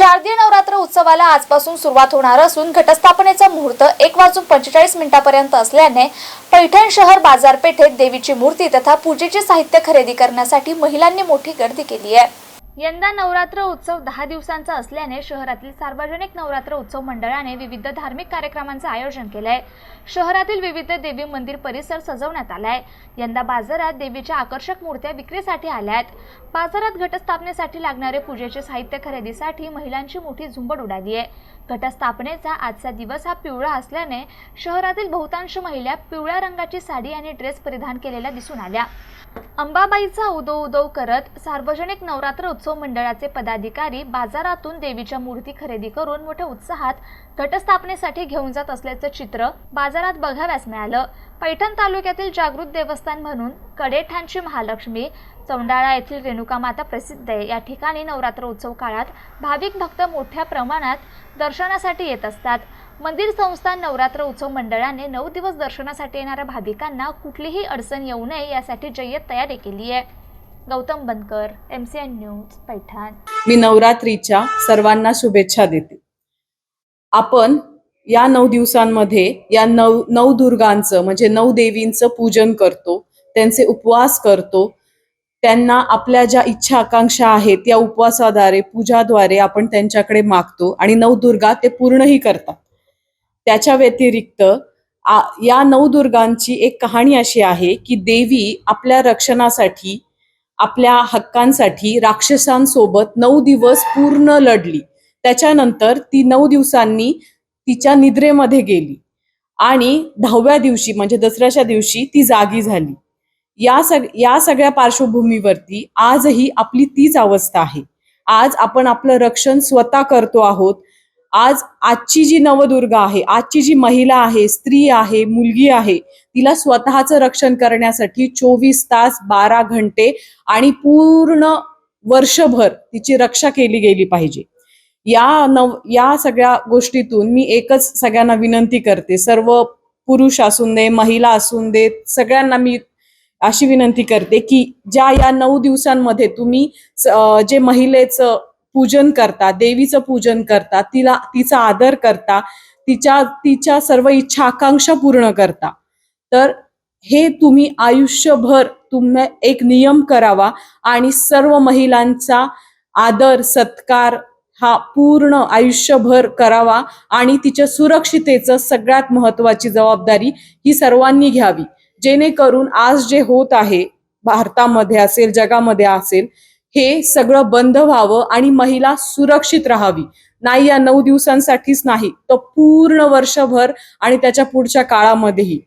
शारदीय नवरात्र उत्सवाला आजपासून सुरुवात होणार असून घटस्थापनेचा मुहूर्त एक वाजून पंचेचाळीस मिनिटापर्यंत असल्याने पैठण शहर बाजारपेठेत देवीची मूर्ती तथा पूजेचे साहित्य खरेदी करण्यासाठी महिलांनी मोठी गर्दी केली आहे. यंदा नवरात्र उत्सव दहा दिवसांचा असल्याने शहरातील सार्वजनिक नवरात्र उत्सव मंडळाने विविध धार्मिक कार्यक्रमांचं आयोजन केलंय. शहरातील विविध देवी मंदिर परिसर सजवण्यात आलाय. यंदा बाजारात देवीच्या आकर्षक मूर्त्या विक्रीसाठी आल्या आहेत बाजारात घटस्थापनेसाठी लागणारे पूजेचे साहित्य खरेदीसाठी महिलांची मोठी झुंबड उडाली आहे घटस्थापनेचा आजचा दिवस हा पिवळा असल्याने शहरातील बहुतांश महिला पिवळ्या रंगाची साडी आणि ड्रेस परिधान केलेल्या दिसून आल्या. अंबाबाईचा उदो उदो करत सार्वजनिक नवरात्र उत्सव मंडळाचे पदाधिकारी बाजारातून देवीच्या मूर्ती खरेदी करून मोठ्या उत्साहात घटस्थापनेसाठी घेऊन जात असल्याचं चित्र बाजारात बघाव्यास मिळालं. पैठण तालुक्यातील जागृत देवस्थान म्हणून कडेठाणची महालक्ष्मी चौंडाळा येथील रेणुका माता प्रसिद्ध आहे. या ठिकाणी नवरात्र उत्सव काळात भाविक भक्त मोठ्या प्रमाणात दर्शनासाठी येत असतात. मंदिर संस्थान नवरात्र उत्सव मंडळाने नऊ दिवस दर्शनासाठी येणाऱ्या भाविकांना कुठलीही अडचण येऊ नये यासाठी जय्यत तयारी केली आहे. Gautam Bankar M C N news Paithan. मी नवरात्रीच्या सर्वांना शुभेच्छा देते. आपण या नऊ दिवसांमध्ये या नऊ नऊ दुर्गांचं म्हणजे नऊ देवींचं पूजन करतो त्यांचे उपवास करतो त्यांना आपल्या ज्या इच्छा आकांक्षा आहेत त्या उपवासाद्वारे पूजाद्वारे आपण त्यांच्याकडे मागतो आणि नवदुर्गा ते पूर्णही करतात. त्याच्या व्यतिरिक्त या नवदुर्गांची एक कहाणी अशी आहे की देवी आपल्या रक्षणासाठी आपल्या हक्कांसाठी राक्षसांसोबत नऊ दिवस पूर्ण लढली. त्याच्यानंतर ती नऊ दिवसांनी तिच्या निद्रेमध्ये गेली. आणि दहाव्या दिवशी म्हणजे दसऱ्याच्या दिवशी ती जागी झाली. या सग या सगळ्या पार्श्वभूमीवरती आजही आपली तीच अवस्था आहे. आज आपण आपलं रक्षण स्वतः करतो आहोत. आज आजची जी नवदुर्गा आहे आजची जी महिला आहे स्त्री आहे मुलगी आहे तिला स्वतःचं रक्षण करण्यासाठी चोवीस तास बारा घंटे आणि पूर्ण वर्षभर तिची रक्षा केली गेली पाहिजे. या नव या सगळ्या गोष्टीतून मी एकच सगळ्यांना विनंती करते सर्व पुरुष असून दे महिला असून दे सगळ्यांना मी अशी विनंती करते की ज्या या नऊ दिवसांमध्ये तुम्ही जे महिलेचं पूजन करता देवीचं पूजन करता तिला तिचा आदर करता तिच्या तिच्या सर्व इच्छा आकांक्षा पूर्ण करता. तर हे तुम्ही आयुष्यभर तुम्ही एक नियम करावा आणि सर्व महिलांचा आदर सत्कार हा पूर्ण आयुष्यभर करावा आणि तिच्या सुरक्षितेचं सगळ्यात महत्वाची जबाबदारी ही सर्वांनी घ्यावी. जेणेकरून आज जे होत आहे भारतामध्ये असेल जगामध्ये असेल हे सगळं बंद व्हावं आणि महिला सुरक्षित राहावी. नाही या नऊ दिवसांसाठीच नाही. तर पूर्ण वर्षभर आणि त्याच्या पुढच्या काळामध्येही.